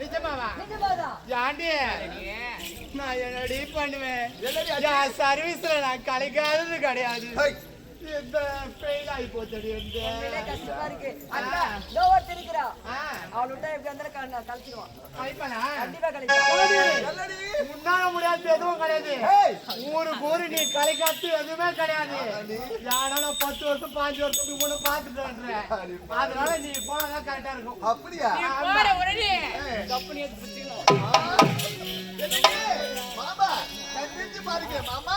நிஜமாவா? ஏண்டி நான் என்னடி பண்ணுவேன்? சர்வீஸ்ல நான் கலைக்காதது கிடையாது. இந்த ஃபெயில் ஆகி போச்சடி உண்மையிலே வந்து கஷ்டமா இருக்கு. ஆ. அக்கா இதோ ஒருத்தர் இருக்கிறா ஆ, அவள் விட்டா எப்படி இருந்தாலும் க- கழிச்சிருவான் கலைப்பனா? கண்டிப்பா கழிச்சிருவான் முன்னால முடியாது எதுவும் கிடையாது. ஊருக்கு ஊரு நீ கலைக்காத்து எதுவுமே கிடையாது. நான் பத்து வருஷம் பாஞ்சு வருஷத்துக்கு முன்ன பாத்துட்டு அதனால நீ போனதான் கரெக்டா இருக்கும். அப்படியா? நீ போற உடனே. கம்பெனி எடுத்து? மாமா பாருங்க மாமா.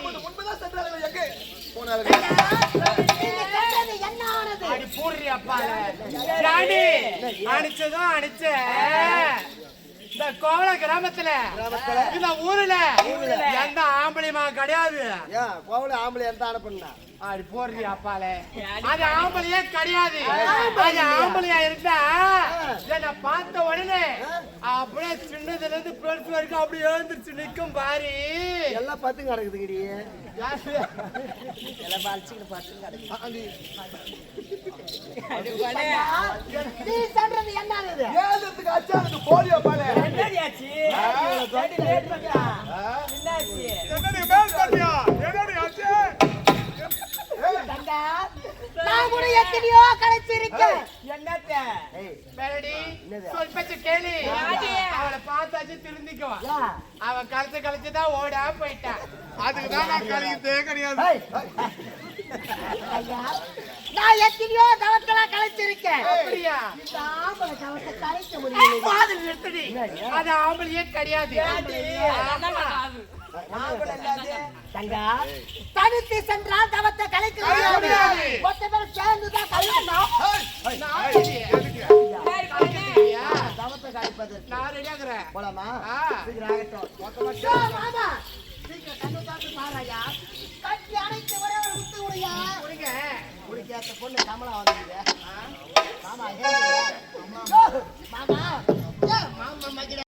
அப்போது முன்புதான் சென்றார்கள் எங்கே? போனார்கள். அடி அடிச்சதும் அடிச்ச. இந்த கோவள கிராமத்துல இந்த ஊர்ல எந்த ஆம்பளையுமா கிடையாது. கோவல ஆம்பளை எந்த அனுப்புனா? அடி போடுறி அப்பாலே. அது ஆம்பளையே கிடையாது. அது ஆம்பளையா இருந்தா என்ன பார்த்த உடனே அப்படியே சின்னதுல இருந்து பெருசு வரைக்கும் அப்படியே எழுந்துருச்சு நிக்கும் பாரு. எல்லாம் பத்து கிடக்குதுங்கடி. யாரு? எல்லாம் பழிச்சுக்கிட்டு பத்து கிடக்குது. என்ன போலியோ பாலே என்னடி ஆச்சு? என்னடி மேல் பண்ணியா என்னடி ஆச்சு? தங்கா நான் கூட எத்தனையோ கலைச்சிருக்கேன் என்னத்த? ஏய். மெலடி, என்னது? சொல் பேச்ச கேளு. அவளை பார்த்தாச்சு திருந்திக்குவா. அவன் கலைச்சு கலைச்சுதான் ஓடா போயிட்டான் அதுக்குதான் நான் கலைக்கிறதே கிடையாது. நான் எத்தனையோ தவத்தலா கலைச்சிருக்கேன் அப்படியா? இந்த ஆம்பளை தவத்தை கலைக்க முடியல மாதிரி நிறுத்தடி. அது ஆம்பளையே கிடையாது. தங்கா தனித்து சென்றால் தவத்தை கலைக்க முடியாது. மொத்த பேர் சேர்ந்துதான் கலைக்கணும்? தவத்தை கலைப்பதற்கு நான் ரெடியாகிறேன் போலாமா? ஆ. சீக்கிரம் ஆகட்டும். மொத்தமா ஐயோ, மாமா சீக்கிரம் கண்ணு பார்த்து பாருயா கட்டி அணைத்து ஒரே ஒரு முத்து குடிக்காத பொண்ணு கமலா வந்துருங்க மாமா மாமா மாமா ஏ, மாமா